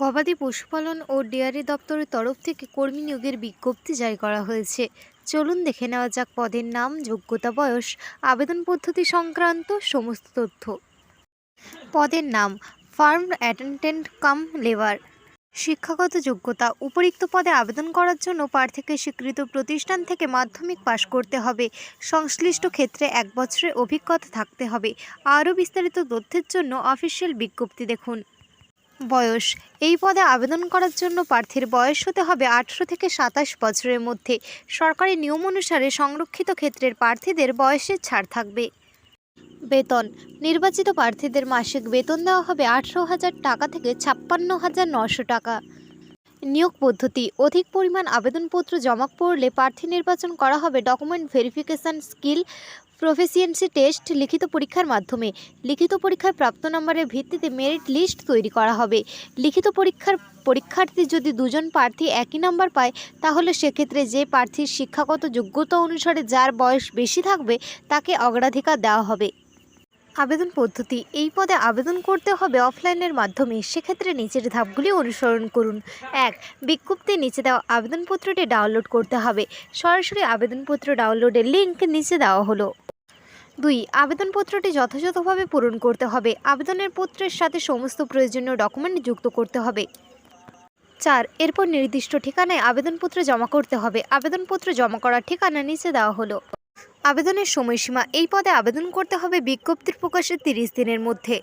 গবাদি পশুপালন ও ডেয়ারি দপ্তরের তরফ থেকে কর্মী নিয়োগের বিজ্ঞপ্তি জারি করা হয়েছে। চলুন দেখে নেওয়া যাক পদের নাম, যোগ্যতা, বয়স, আবেদন পদ্ধতি সংক্রান্ত সমস্ত তথ্য। পদের নাম ফার্ম অ্যাটেন্ডেন্ট কাম লেবার। শিক্ষাগত যোগ্যতা, উপরিক্ত পদে আবেদন করার জন্য প্রার্থীকে স্বীকৃত প্রতিষ্ঠান থেকে মাধ্যমিক পাশ করতে হবে। সংশ্লিষ্ট ক্ষেত্রে এক বছরের অভিজ্ঞতা থাকতে হবে। আরও বিস্তারিত তথ্যের জন্য অফিসিয়াল বিজ্ঞপ্তি দেখুন। বয়স। এই পদে আবেদন করার জন্য প্রার্থীর বয়স হতে হবে আঠেরো থেকে সাতাশ বছরের মধ্যে। সরকারি নিয়ম অনুসারে সংরক্ষিত ক্ষেত্রের প্রার্থীদের বয়সের ছাড় থাকবে। বেতন। নির্বাচিত প্রার্থীদের মাসিক বেতন দেওয়া হবে আঠেরো হাজার টাকা থেকে ছাপ্পান্ন হাজার নশো টাকা। নিয়োগ পদ্ধতি। অধিক পরিমাণ আবেদনপত্র জমা পড়লে প্রার্থী নির্বাচন করা হবে document verification skill proficiency test লিখিত পরীক্ষার মাধ্যমে। লিখিত পরীক্ষায় প্রাপ্ত নম্বরের ভিত্তিতে মেরিট লিস্ট তৈরি করা হবে। লিখিত পরীক্ষার পরীক্ষার্থী যদি দুজন প্রার্থী একই নম্বর পায়, তাহলে সেক্ষেত্রে যে প্রার্থীর শিক্ষাগত যোগ্যতা অনুসারে যার বয়স বেশি থাকবে, তাকে অগ্রাধিকার দেওয়া হবে। আবেদন পদ্ধতি। এই পদে আবেদন করতে হবে অফলাইনের মাধ্যমে। সেক্ষেত্রে নিচের ধাপগুলি অনুসরণ করুন। এক বিজ্ঞপ্তির নিচে দেওয়া আবেদনপত্রটি ডাউনলোড করতে হবে। সরাসরি আবেদনপত্র ডাউনলোডের লিঙ্ক নিচে দেওয়া হলো। দুই, আবেদনপত্রটি যথাযথভাবে পূরণ করতে হবে। আবেদনের পত্রের সাথে সমস্ত প্রয়োজনীয় ডকুমেন্ট যুক্ত করতে হবে। চার, এরপর নির্দিষ্ট ঠিকানায় আবেদনপত্র জমা করতে হবে। আবেদনপত্র জমা করার ঠিকানা নিচে দেওয়া হলো। আবেদনের সময়সীমা এই পদে আবেদন করতে হবে বিজ্ঞপ্তির প্রকাশের তিরিশ দিনের মধ্যে।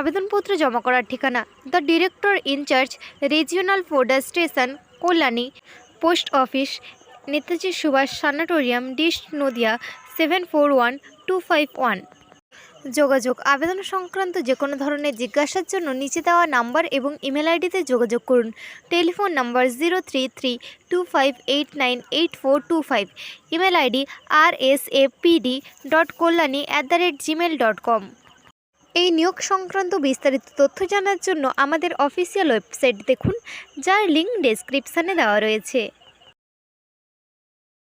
আবেদনপত্র জমা করার ঠিকানা, the director in charge regional fodder station, Kalyani, post office, Netaji Subhash sanatorium dist Nadia, seven four one two five one. যোগাযোগ। আবেদন সংক্রান্ত যে কোনো ধরনের জিজ্ঞাসার জন্য নিচে দেওয়া নাম্বার এবং ইমেল আইডিতে যোগাযোগ করুন। Telephone number zero three three two five eight nine eight four two five email ID R S A dot Kalyani at the rate Gmail dot com এই নিয়োগ সংক্রান্ত বিস্তারিত তথ্য জানার জন্য আমাদের অফিসিয়াল ওয়েবসাইট দেখুন, যার লিঙ্ক ডেসক্রিপশানে দেওয়া রয়েছে।